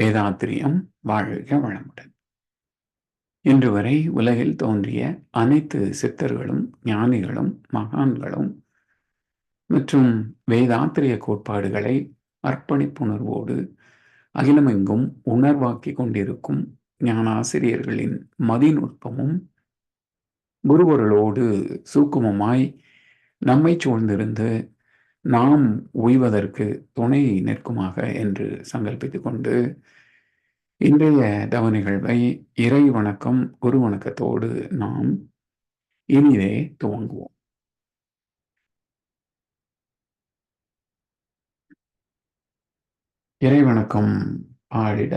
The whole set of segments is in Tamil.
வேதாத்திரியம் வாழ்க வளமுடன். இன்று வரை உலகில் தோன்றிய அனைத்து சித்தர்களும் ஞானிகளும் மகான்களும் மற்றும் வேதாத்திரிய கோட்பாடுகளை அர்ப்பணிப்புணர்வோடு அகிலமெங்கும் உணர்வாக்கி கொண்டிருக்கும் ஞானாசிரியர்களின் மதிநுட்பமும் குருவர்களோடு சூக்குமமாய் நம்மை சூழ்ந்திருந்து நாம் உய்வதற்கு துணை நிற்குமாக என்று சங்கல்பித்துக் கொண்டு இன்றைய தவ நிகழ்வை இறை வணக்கம் குரு வணக்கத்தோடு நாம் இனிதே துவங்குவோம். இறை வணக்கம் ஆடிட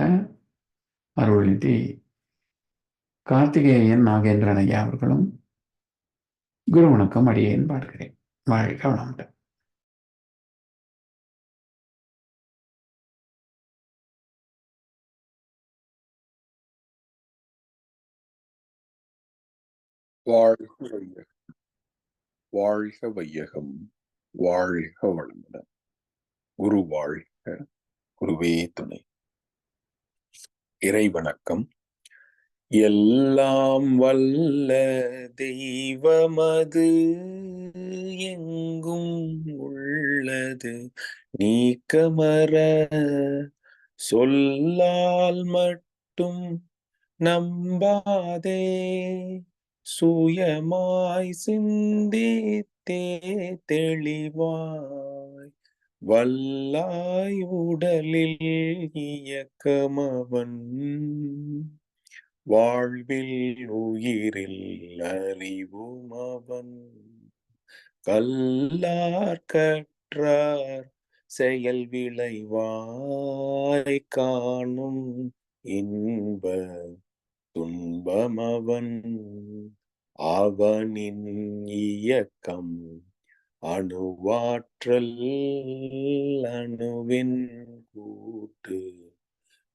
அருள்நிதி கார்த்திகேயன் நாகேந்திரன் ஐயா அவர்களும் குரு வணக்கம் அடியேன் பாடுகிறேன். வாழ்க வளமுடன். வாழ்க வையகம் வாழ்க வையகம் வாழ்க வளமுடன் குரு வாழ்க. குருவே துணை. இறை வணக்கம் எல்லாம் வல்ல தெய்வமது. எங்கும் உள்ளது. நீக்கமர. சொல்லால் மட்டும் நம்பாதே. சுயமாய் சிந்தித்தே தெளிவாய் வல்லாய் உடலில் இயக்கமவன். வாழ்வில் உயிரில் அறிவும் அவன் கல்லார் கற்றார் செயல் விளைவாய் காணும் இன்ப துன்பமவன். அவனின் இயக்கம் அணுவாற்றல் அணுவின் கூட்டு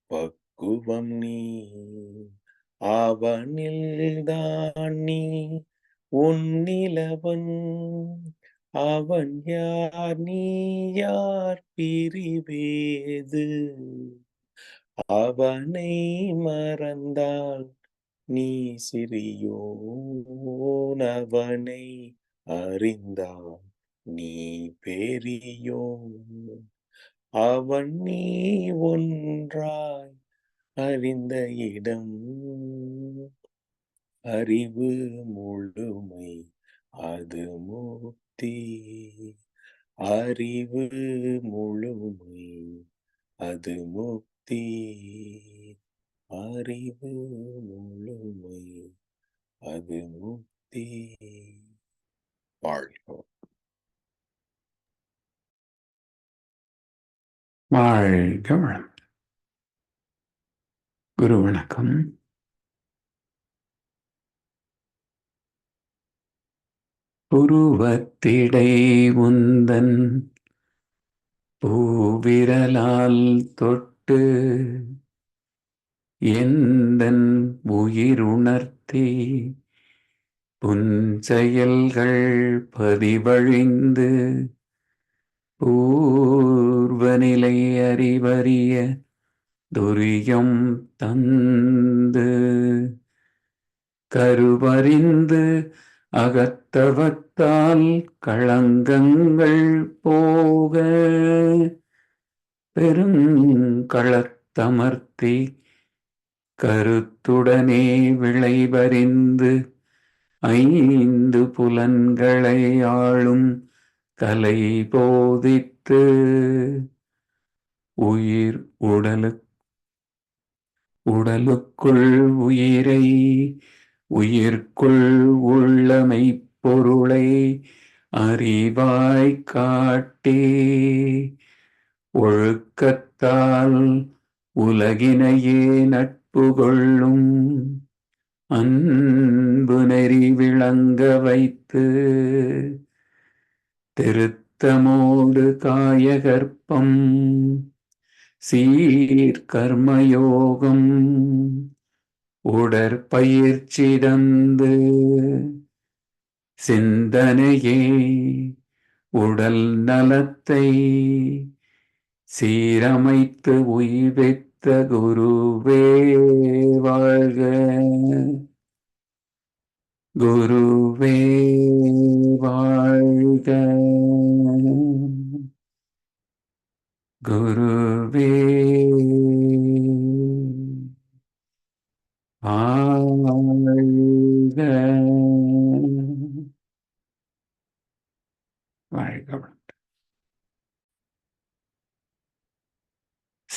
பக்குவம் நீ. அவனில்தான் நீ உன்னிலவன் அவன் யார் நீ யார் பிரிவேது? அவனை மறந்தால் நீ சிறியோனவனை அறிந்தால் நீ பெரியோ அவன் நீ ஒன்றாய் அறிந்த இடம். அறிவு முழுமை அது முக்தி அறிவு முழுமை அது முக்தி அறிவு முழுமை அது முக்தி. வாழ்க. வாழ்க வளம் குரு வணக்கம். புருவத்திடை உந்தன் பூவிரலால் தொட்டு எந்தன் உயிருணர்த்தி? புஞ்செயல்கள் பதிவழிந்து பூர்வநிலை அறிவறிய துரியம் தந்து கருவறிந்து அகத்தவத்தால் களங்கங்கள் போக பெருங்களத்தமர்த்தி கருத்துடனே விளைபறிந்து ஐந்து புலன்களை ஆளும் கலை போதித்து உயிர் உடலு உடலுக்குள் உயிரை உயிர்க்குள் உள்ளமை பொருளை அறிவாய் காட்டே. ஒழுக்கத்தால் உலகினையே நட்பு கொள்ளும் அன்பு நெறி விளங்க வைத்து திருத்தமோடு காயகற்பம் சீர்கர்மயோகம் உடற்பயிற்சி தந்து சிந்தனையே உடல் நலத்தை சீரமைத்து உய்வித்த குருவே வாழ்க குருவே வாழ்க குருவே வாழ்க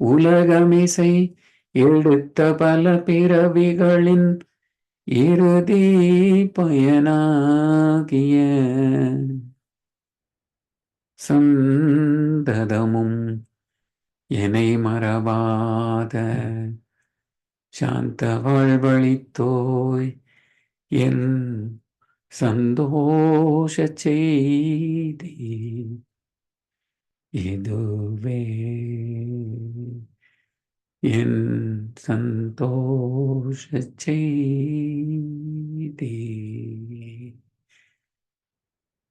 உலகமிசை எடுத்த பல பிறவிகளின் இறுதி பயனாகிய சந்ததமும் என்னை மறவாத சாந்த வாழ்வழித்தோய் என் சந்தோஷ செய்தி. இதுவே என் சந்தோஷ செய்தி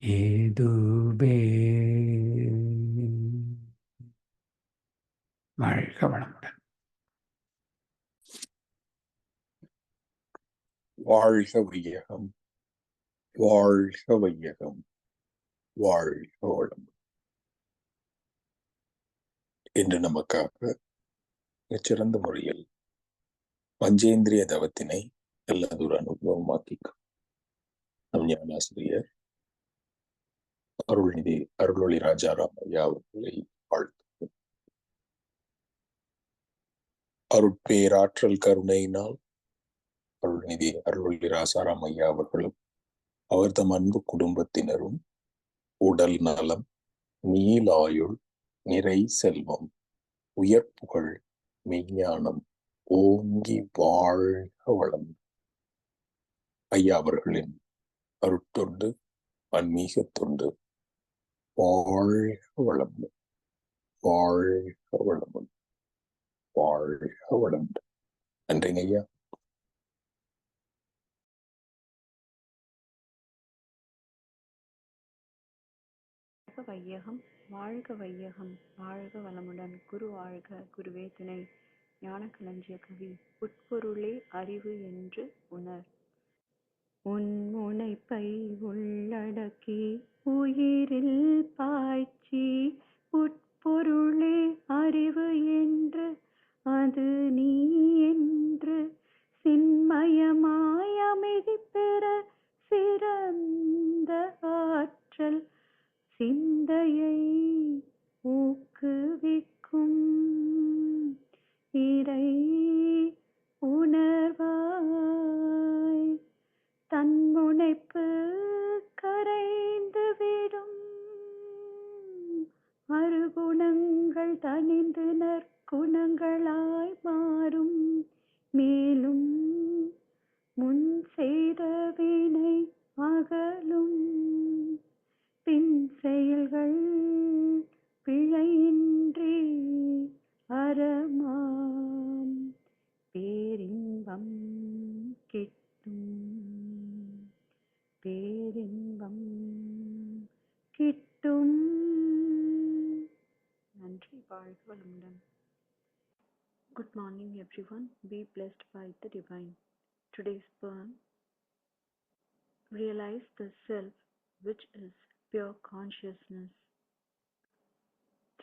இதுவே வாழ்க வளமுடன் வாழ்க வையகம் வாழ்க வையகம் வாழ்க வளம் இன்று நமக்காக மிகச்சிறந்த முறையில் பஞ்சேந்திரிய தவத்தினை நல்லதொரு அனுபவமாக்கிக்கும் நம் ஞானாசிரியர் அருள்நிதி அருளொளி ராஜாராம் ஐயா அவர்களை வாழ்த்து அருட்பேராற்றல் கருணையினால் அருள்நிதி அருளொளி ராசாராம் ஐயா அவர்களும் அவர் தம் அன்பு குடும்பத்தினரும் உடல் நலம் நீலாயுள் நிறை செல்வம் உயர் புகழ் மெய்ஞானம் ஓங்கி வாழ்க வளம். ஐயா அவர்களின் அருட்தொண்டு ஆன்மீக தொண்டு வாழ்க வளம் வாழ்க வளம் வாழ்க வளம். நன்றிங்க ஐயா. வாழ்க வையகம். வாழ்க வையகம் வாழ்க வளமுடன். குரு வாழ்க குருவே துணை. ஞான கவி உட்பொருளே அறிவு என்று உணர். உன் முனைப்பை உள்ளடக்கி உயிரில் பாய்ச்சி உட்பொருளே அறிவு என்று அது நீ என்று சின்மயமாய் அமைதி பெற சிறந்த ஆற்றல் சிந்தையை ஊக்குவிக்கும் இறை உணர்வாய் தன்முனைப்பு கரைந்து விடும் அருகுணங்கள் தனிந்து நற்குணங்களாய் Good morning, everyone. Be blessed by the divine. Today's burn. Realize the self, which is pure consciousness.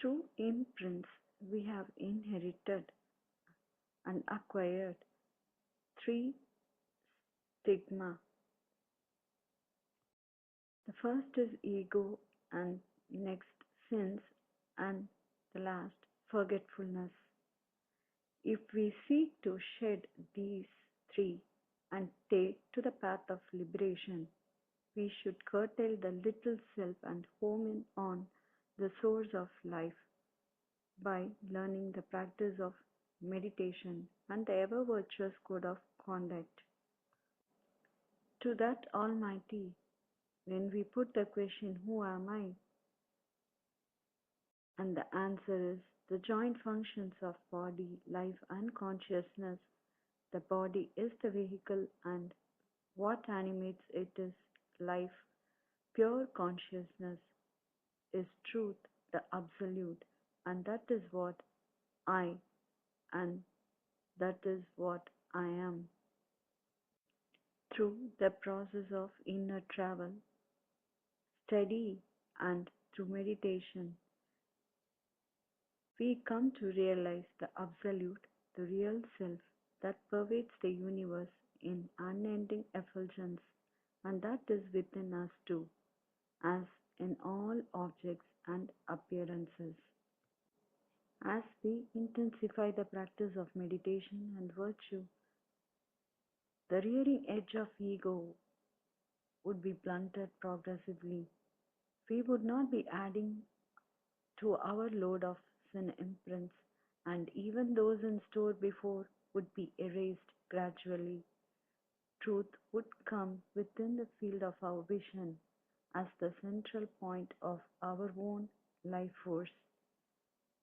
Through imprints, we have inherited and acquired three stigma. The first is ego, and next, sins, and the last, forgetfulness. If we seek to shed these three and take to the path of liberation, we should curtail the little self and home in on the source of life by learning the practice of meditation and the ever virtuous code of conduct. To that Almighty, when we put the question, Who am I? and the answer is the joint functions of body, life, and consciousness. The body is the vehicle, and what animates it is life. Pure consciousness is truth, the absolute, and that is what I, and that is what I am. Through the process of inner travel, study, and through meditation, we come to realize the absolute, the real self that pervades the universe in unending effulgence, and that is within us too, as in all objects and appearances. As we intensify the practice of meditation and virtue, the rearing edge of ego would be blunted progressively. We would not be adding to our load of sin imprints, and even those in store before would be erased gradually. Truth would come within the field of our vision as the central point of our own life force.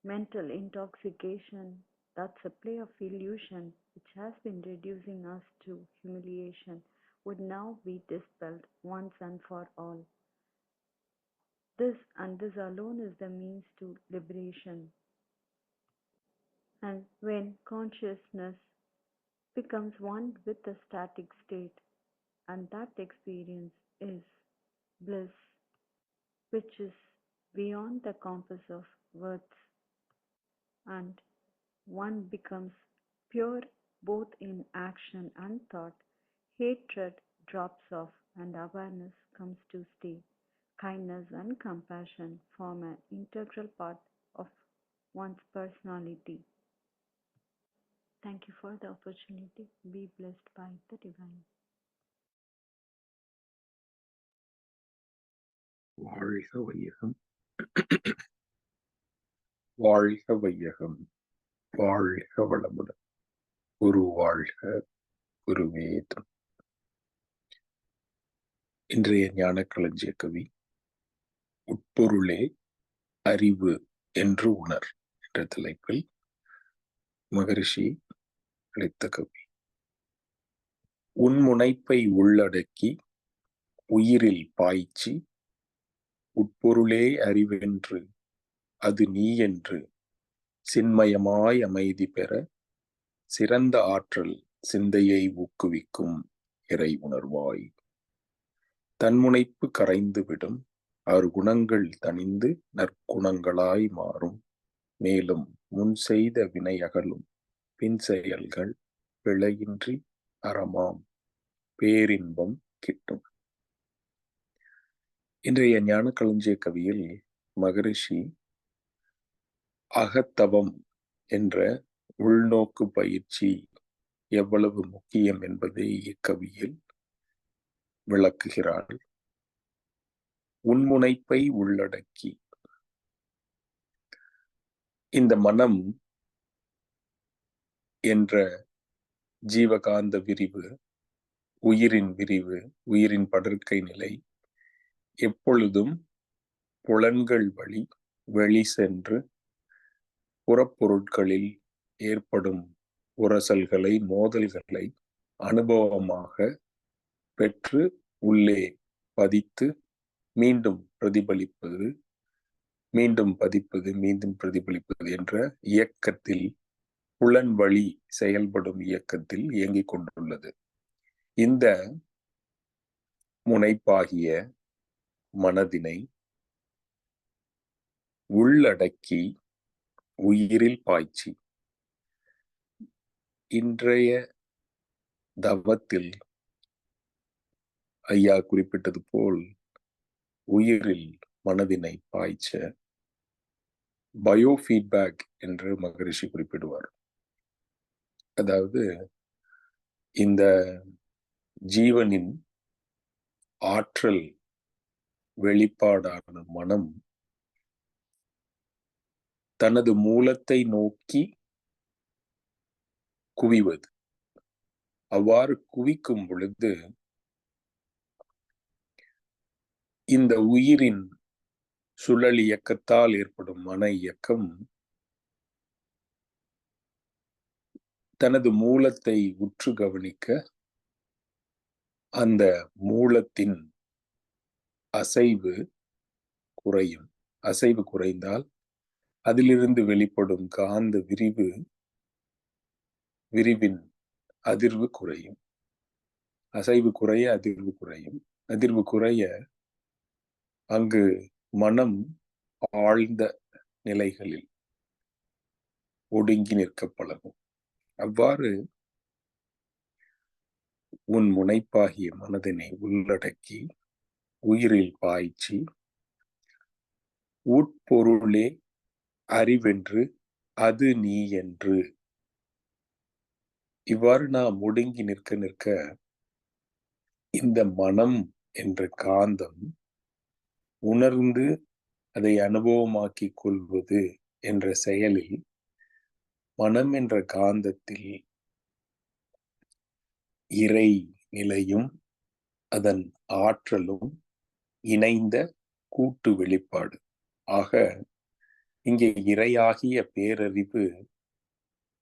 Mental intoxication, that's a play of illusion which has been reducing us to humiliation, would now be dispelled once and for all. This and this alone is the means to liberation. And when consciousness becomes one with the static state, and that experience is bliss, which is beyond the compass of words, and one becomes pure both in action and thought, hatred drops off, and awareness comes to stay Kindness and compassion form an integral part of one's personality. Thank you for the opportunity. Be blessed by the divine. வாழ்க வையகம் வாழ்க வையகம் வாழ்க வளமுடன் குரு வாழ்க குருவே துணை இன்றைய ஞான களஞ்சிய கவி உட்பொருளே அறிவு என்று உணர் என்ற தலைப்பில் மகரிஷி அளித்த கவி. உன்முனைப்பை உள்ளடக்கி உயிரில் பாய்ச்சி உட்பொருளே அறிவென்று அது நீ என்று சின்மயமாய் அமைதி பெற சிறந்த ஆற்றல் சிந்தையை ஊக்குவிக்கும் இறை உணர்வாய். தன்முனைப்பு கரைந்துவிடும் விடும் குணங்கள் தணிந்து நற்குணங்களாய் மாறும். மேலும் முன் செய்த வினையகலும் பின் செயல்கள் பிழையின்றி அறமாம். பேரின்பம் கிட்டும். இன்றைய ஞான களஞ்சிய கவியில் மகரிஷி அகத்தவம் என்ற உள்நோக்கு பயிற்சி எவ்வளவு முக்கியம் என்பதை இக்கவியில் விளக்குகிறாள். உன்முனைப்பை உள்ளடக்கி. இந்த மனம் என்ற ஜீவகாந்த விரிவு உயிரின் விரிவு உயிரின் படற்கை நிலை எப்பொழுதும் புலன்கள் வழி வெளி சென்று புறப்பொருட்களில் ஏற்படும் உரசல்களை மோதல்களை அனுபவமாக பெற்று உள்ளே பதித்து மீண்டும் பிரதிபலிப்பது மீண்டும் பதிப்பது மீண்டும் பிரதிபலிப்பது என்ற இயக்கத்தில் புலன் வழி செயல்படும் இயக்கத்தில் இயங்கிக் கொண்டுள்ளது. இந்த முனைப்பாகிய மனதினை உள்ளடக்கி உயிரில் பாய்ச்சி இன்றைய தவத்தில் ஐயா குறிப்பிட்டது போல் உயிரில் மனதினை பாய்ச்ச பயோஃபீட்பேக் என்று மகரிஷி குறிப்பிடுவார். அதாவது இந்த ஜீவனின் ஆற்றல் வெளிப்பாடான மனம் தனது மூலத்தை நோக்கி குவிவது. அவ்வாறு குவிக்கும் பொழுது இந்த உயிரின் சுழல் இயக்கத்தால் ஏற்படும் மன இயக்கம் தனது மூலத்தை உற்று கவனிக்க அந்த மூலத்தின் அசைவு குறையும். அசைவு குறைந்தால் அதிலிருந்து வெளிப்படும் காந்த விரிவு விரிவின் அதிர்வு குறையும். அசைவு குறைய அதிர்வு குறையும். அதிர்வு குறைய அங்கு மனம் ஆழ்ந்த நிலைகளில் ஒடுங்கி நிற்க பழகும். அவ்வாறு உன் முனைப்பாகிய மனதினை உள்ளடக்கி உயிரில் பாய்ச்சி உட்பொருளே அறிவென்று அது நீ என்று. இவ்வாறு நாம் ஒடுங்கி நிற்க நிற்க இந்த மனம் என்ற காந்தம் உணர்ந்து அதை அனுபவமாக்கிக் கொள்வது என்ற செயலில் மனம் என்ற காந்தத்தில் இறை நிலையும் அதன் ஆற்றலும் இணைந்த கூட்டு வெளிப்பாடு. ஆக இங்கே இறையாகிய பேரறிவு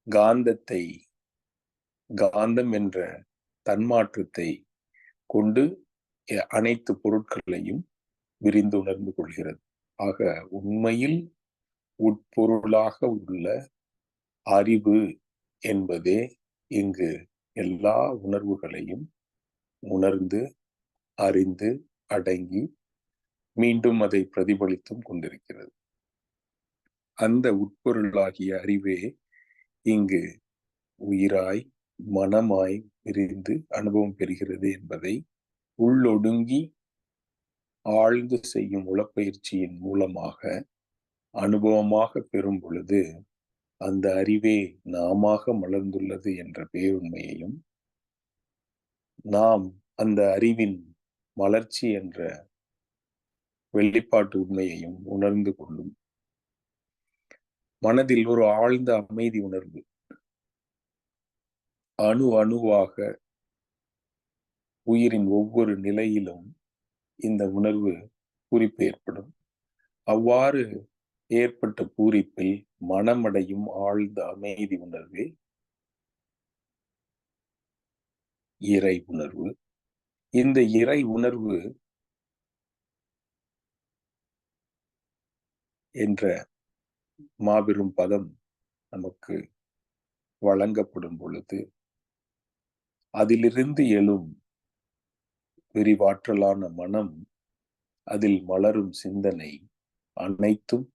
காந்தத்தை காந்தம் என்ற தன்மாற்றத்தை கொண்டு அனைத்து பொருட்களையும் விரிந்து உணர்ந்து கொள்கிறது. ஆக உண்மையில் உட்பொருளாக உள்ள அறிவு என்பதே இங்கு எல்லா உணர்வுகளையும் உணர்ந்து அறிந்து அடங்கி மீண்டும் அதை பிரதிபலித்தும் கொண்டிருக்கிறது. அந்த உட்பொருளாகிய அறிவே இங்கு உயிராய் மனமாய் விரிந்து அனுபவம் பெறுகிறது என்பதை உள்ளொடுங்கி ஆழ்ந்து செய்யும் உளப்பயிற்சியின் மூலமாக அனுபவமாக பெறும் பொழுது அந்த அறிவே நாமாக மலர்ந்துள்ளது என்ற பேருண்மையையும் நாம் அந்த அறிவின் மலர்ச்சி என்ற வெளிப்பாட்டு உண்மையையும் உணர்ந்து கொள்ளும். மனதில் ஒரு ஆழ்ந்த அமைதி உணர்வு. அணு அணுவாக உயிரின் ஒவ்வொரு நிலையிலும் இந்த உணர்வு பூரிப்பு ஏற்படும். அவ்வாறு ஏற்பட்ட பூரிப்பில் மனமடையும் ஆழ்ந்த அமைதி உணர்வே. இறை உணர்வு. இந்த இறை உணர்வு என்ற மாபெரும் பதம் நமக்கு வழங்கப்படும் பொழுது அதிலிருந்து எழும் விரிவாற்றலான மனம் அதில் மலரும் சிந்தனை அனைத்தும்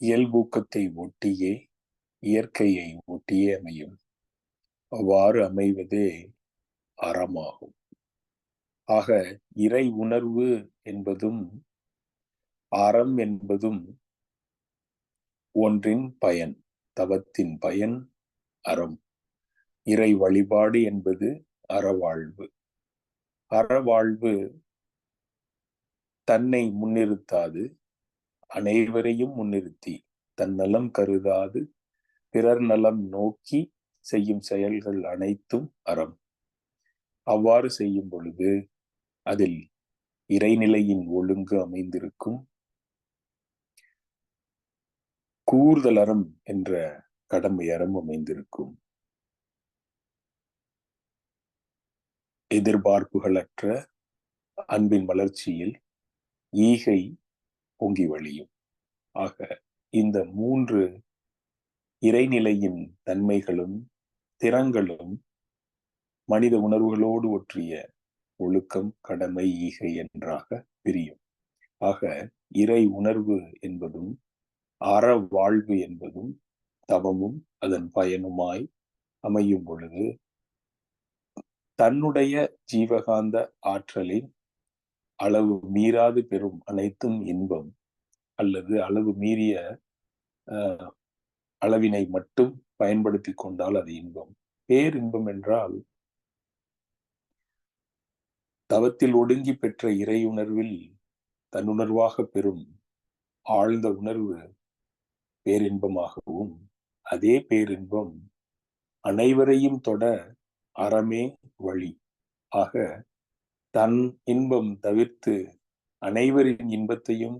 இயல்பூக்கத்தை ஒட்டியே இயற்கையை ஒட்டியே அமையும். அவ்வாறு அமைவதே அறமாகும். ஆக இறை உணர்வு என்பதும் அறம் என்பதும் ஒன்றின் பயன் தவத்தின் பயன் அறம். இறை வழிபாடு என்பது அறவாழ்வு. அறவாழ்வு தன்னை முன்னிறுத்தாது அனைவரையும் முன்னிறுத்தி தன் நலம் கருதாது பிறர் நலம் நோக்கி செய்யும் செயல்கள் அனைத்தும் அறம். அவ்வாறு செய்யும் பொழுது அதில் இறைநிலையின் ஒழுங்கு அமைந்திருக்கும். கூறுதல் அறம் என்ற கடமை அறம் அமைந்திருக்கும். எதிர்பார்ப்புகளற்ற அன்பின் வளர்ச்சியில் ஈகை பொங்கி வழியும். ஆக இந்த மூன்று இறைநிலையின் தன்மைகளும் திறங்களும் மனித உணர்வுகளோடு ஒற்றிய ஒழுக்கம் கடமை ஈகை என்றாக பிரியும். ஆக இறை உணர்வு என்பதும் அற வாழ்வு என்பதும் தவமும் அதன் பயனுமாய் அமையும் பொழுது தன்னுடைய ஜீவகாந்த ஆற்றலின் அளவு மீறாது பெறும் அனைத்தும் இன்பம் அல்லது அளவு மீறிய அஹ், அளவினை மட்டும் பயன்படுத்தி கொண்டால் அது இன்பம். பேரின்பம் என்றால் தவத்தில் ஒடுங்கி பெற்ற இறையுணர்வில் தன்னுணர்வாக பெறும் ஆழ்ந்த உணர்வு பேரின்பமாகவும் அதே பேரின்பம் அனைவரையும் தொட அறமே வழி. ஆக தன் இன்பம் தவிர்த்து அனைவரின் இன்பத்தையும்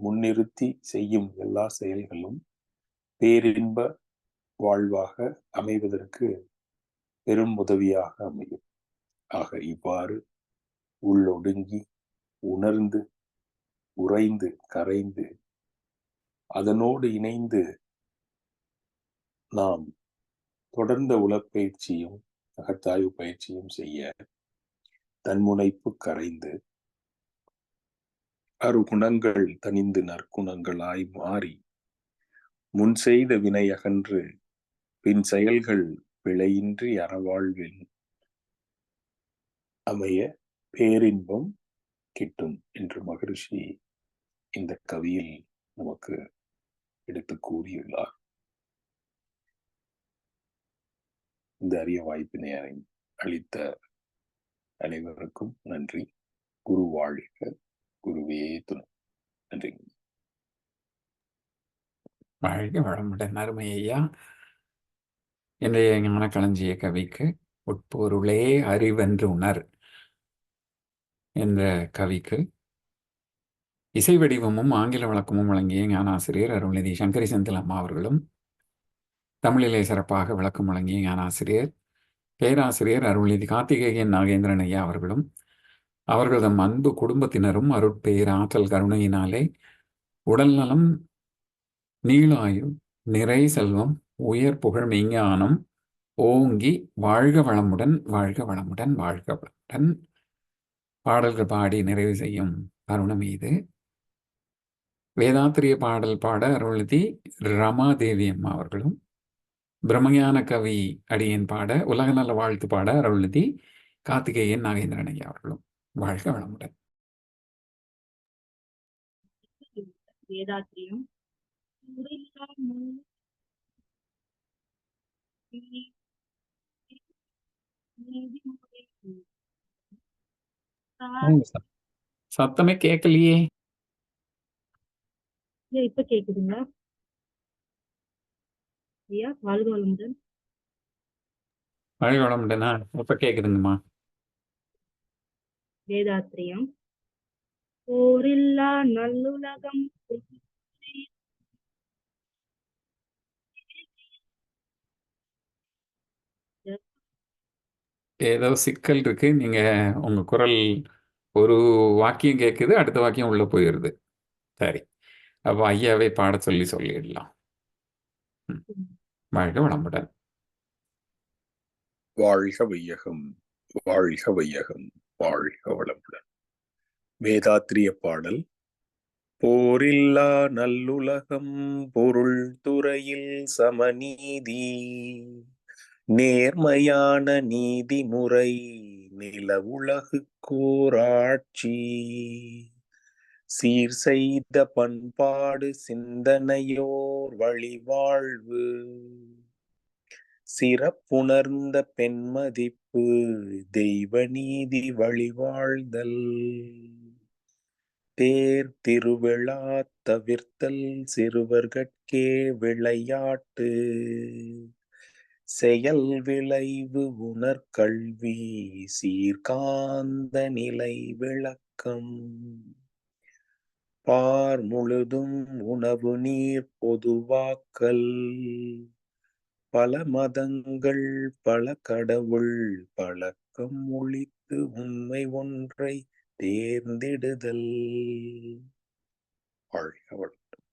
முன்னிறுத்தி செய்யும் எல்லா செயல்களும் பேரின்ப வாழ்வாக அமைவதற்கு பெரும் உதவியாக அமையும். ஆக இவ்வாறு உள்ளொடுங்கி உணர்ந்து உறைந்து கரைந்து அதனோடு இணைந்து நாம் தொடர்ந்த உலப்பயிற்சியும் அகத்தாய்வு பயிற்சியும் செய்ய. தன்முனைப்பு கரைந்து அருகுணங்கள் தனிந்து நற்குணங்களாய் மாறி முன் செய்த வினை அகன்று பின் செயல்கள் பிழையின்றி அறவாழ்வில் அமைய பேரின்பம் கிட்டும் என்று மகரிஷி இந்த கவியில் நமக்கு எடுத்து கூறியுள்ளார். இந்த அரிய வாய்ப்பினை அளித்த அனைவருக்கும் நன்றி. குரு வாழ்க. குருவே துணை. நன்றி. வாழ்க வளமுடன் அருமை ஐயா. இன்றைய ஞான களஞ்சிய கவிக்கு உட்பொருளே அறிவென்று உணர் என்ற கவிக்கு இசை வடிவமும் ஆங்கில வழக்கமும் வழங்கிய ஞானாசிரியர் அருள்நிதி சங்கரி செந்தில் அம்மா அவர்களும் தமிழிலே சிறப்பாக விளக்கம் வழங்கிய ஞானாசிரியர் பேராசிரியர் அருள்நிதி கார்த்திகேயன் நாகேந்திரன் ஐயா அவர்களும் அவர்களது அன்பு குடும்பத்தினரும் அருட்பெயர் ஆற்றல் கருணையினாலே உடல்நலம் நீளாயுள் நிறை செல்வம் உயர் புகழ் மெய்ஞானம் ஓங்கி வாழ்க வளமுடன் வாழ்க வளமுடன் வாழ்க வளமுடன். பாடல்கள் பாடி நிறைவு செய்யும் தருணம் இது. வேதாத்திரிய பாடல் பாட அருள்நிதி ரமாதேவி அம்மா அவர்களும் பிரம்மஞான கவி அடியன் பாட உலக நல வாழ்த்து பாட அருள்நிதி கார்த்திகேயன் நாகேந்திரன் ஐயா அவர்களும். வாழ்க வளமுடன். வேதாத்திரியம். சத்தமே கேட்கலையே. ஐயா, இப்ப கேக்குதுங்களா ஐயா வாழ்க வளமுடன். வாழ்க வளமுடனா? இப்ப கேக்குதுங்கம்மா? வேதாத்திரியம். போரில்லா நல்லுலகம். ஏதோ சிக்கல் இருக்கு. நீங்க உங்க குரல் ஒரு வாக்கியம் கேட்குது அடுத்த வாக்கியம் உள்ள போயிடுது சரி. அப்போ ஐயாவே பாட சொல்லி சொல்லிடலாம். ம். வாழ்க வளமுடன் வாழ்க வையகம் வாழ்க வையகம் வாழ்க வளமுடன். வேதாத்திரிய பாடல் போரில்லா நல்லுலகம் பொருள் துறையில் சமநீதி நேர்மையான நீதிமுறை நில உலகு கோராட்சி. சீர் செய்த பண்பாடு சிந்தனையோர் வழிவாழ்வு. சிறப்புணர்ந்த பெண்மதிப்பு தெய்வ நீதி வழிவாழ்தல். தேர் திருவிழா தவிர்த்தல் சிறுவர்கட்கே விளையாட்டு. செயல் விளைவு உணர்கல்வி சீர்காந்த நிலை விளக்கம். பார் முழுதும் உணவு நீர் பொதுவாக்கல். பல மதங்கள் பல கடவுள் பழக்கம் ஒழித்து உண்மை ஒன்றை தேர்ந்தெடுதல். வாழ்க வளமுடன்.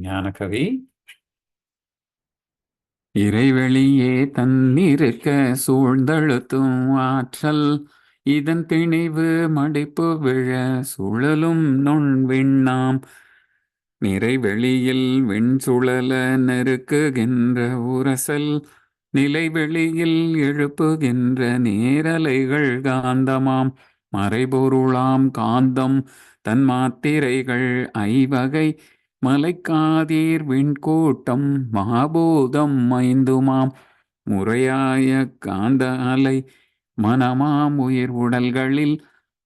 ஞான கவி. இறைவெளியே தன்னிருக்க சூழ்ந்தழுத்தும் ஆற்றல் இதன் திணிவு மடிப்பு விழ சுழலும் நுண்விண்ணாம். நிறைவெளியில் வெண்சுழல நெருக்குகின்ற உரசல் நிலைவெளியில் எழுப்புகின்ற நேரலைகள் காந்தமாம். மறைபொருளாம் காந்தம் தன் மாத்திரைகள் ஐவகை மலைக்காதீர் விண்கூட்டம் மாபூதம் மைந்துமாம் முறையாய காந்த அலை மனமாம் உயிர் உடல்களில்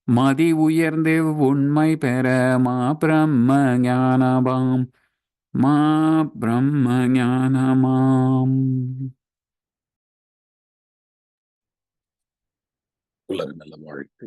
மதி உயர்ந்து உண்மை பெற மா பிரம்ம ஞானமாம். மா பிரம்ம ஞானமாம். உலக நல்ல வாழ்த்து.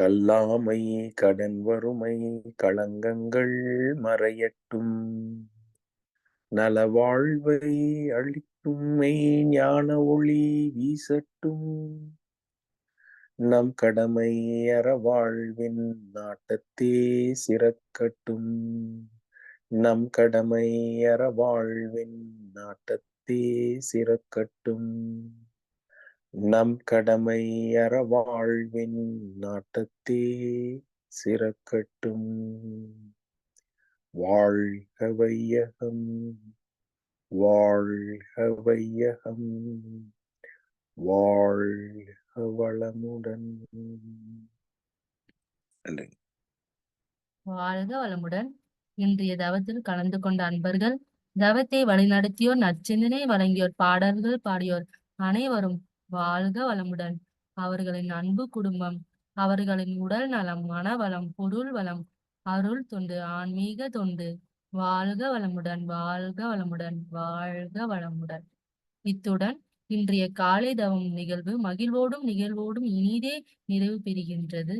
கல்லாமை கடன் வறுமை களங்கங்கள் மறையட்டும். நலவாழ்வை அளிக்கும் மெய் ஞான ஒளி வீசட்டும். நம் கடமை அறவாழ்வின் நாட்டத்தே சிறக்கட்டும். நம் கடமை அறவாழ்வின் நாட்டத்தே சிறக்கட்டும். நம் கடமை அறவாழ்வின் நாட்டத்தே சிறக்கட்டும். வாழ்க வையகம் வாழ்க வையகம் வாழ்க வளமுடன். வாழ்க வளமுடன். இன்றைய தவத்தில் கலந்து கொண்ட அன்பர்கள் தவத்தை வழிநடத்தியோர் நற்சிந்தனை வழங்கியோர் பாடல்கள் பாடியோர் அனைவரும் வாழ்க வளமுடன். அவர்களின் அன்பு குடும்பம் அவர்களின் உடல் நலம் மனவளம் பொருள் வளம் அருள் தொண்டு ஆன்மீக தொண்டு. வாழ்க வளமுடன் வாழ்க வளமுடன் வாழ்க வளமுடன். இத்துடன் இன்றைய காலை தவம் நிகழ்வு மகிழ்வோடும் நிகழ்வோடும் இனிதே நிறைவு பெறுகின்றது.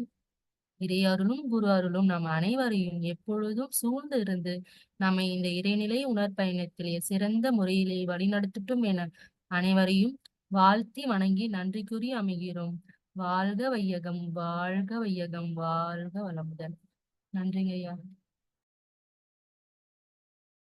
இறையருளும் குரு அருளும் நம் அனைவரையும் எப்பொழுதும் சூழ்ந்து இருந்து நம்மை இந்த இறைநிலை உணர்பயணத்திலே சிறந்த முறையிலே வழிநடத்தட்டும் என அனைவரையும் வாழ்த்தி வணங்கி நன்றி கூறி அமைகிறோம். வாழ்க வையகம் வாழ்க வையகம் வாழ்க வளமுடன். நன்றிங்க ஐயா.